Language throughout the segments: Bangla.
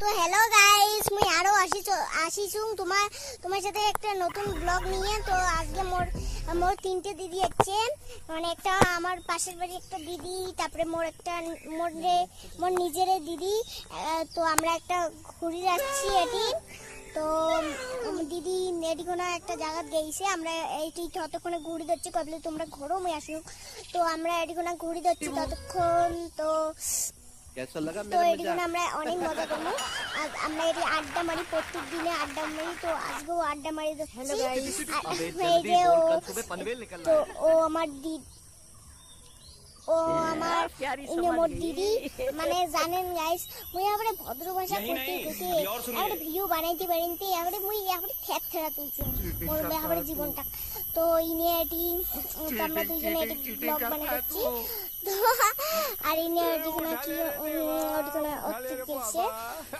তো হ্যালো গাইস মুই আরও আসিছ আসিছুং। তোমার তোমার সাথে একটা নতুন ব্লগ নিয়ে তো আজকে মোর মোর তিনটে দিদি আছে। মানে একটা আমার পাশের বাড়ি একটা দিদি তারপরে মোর একটা মোর মোর নিজের দিদি। তো আমরা একটা ঘুরে যাচ্ছি এটি। তো দিদি নেডিকোনা একটা জায়গা গেছে আমরা এইটি ততক্ষণে ঘুরে যাচ্ছি কবলে তোমরা ঘোরো মুই আসুক তো আমরা এডিকোনা ঘুরে যাচ্ছি ততক্ষণ। তো कैसा लगा তো मेरा এদিকে मजाक আমরা অনেক মজা করবো আর আমরা এটি আড্ডা মারি প্রত্যেক দিনে আড্ডা মারি তো আজকেও আড্ডা মারি যাচ্ছি আর अबे এই जल्दी যে ও बोल कल सुबह पनवेल निकलना তো है ও আমার দিদি ও আমার ইনে মোর দিদি মানে জানেন গাইস মুই আবার ভদ্র ভাষা করতে করতে আবার ভিডিও বানাইতে পারিতে আবার মুই আবার ফ্যাট থেরা তুলছি মোর আবার জীবনটা তো ইনে এটি উম, তো আমরা দুইজনে এটি ব্লগ বানাই যাচ্ছি তো আর ইনি অরিজিনা ছিল অরিজিনা অর্থিক গেছে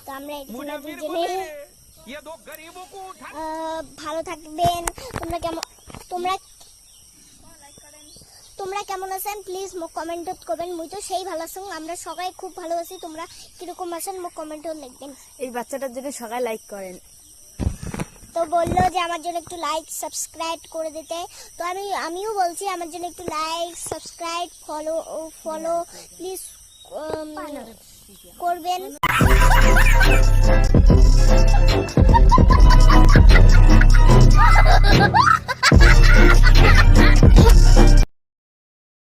তো আমরা অরিজিনা দুজনে ভালো থাকবেন। তোমরা কেমন তোমরা তোমরা কেমন আছেন? প্লিজ মোক কমেন্টত করবেন। মুই তো সেই ভালো আছেন আমরা সবাই খুব ভালো আছি। তোমরা কীরকম আছেন? মোক কমেন্টও লিখবেন। এই বাচ্চাটার জন্য সবাই লাইক করেন। তো বলল যে আমার জন্য একটু লাইক সাবস্ক্রাইব করে দিতে। তো আমি আমিও বলছি আমার জন্য একটু like subscribe follow follow please করবেন।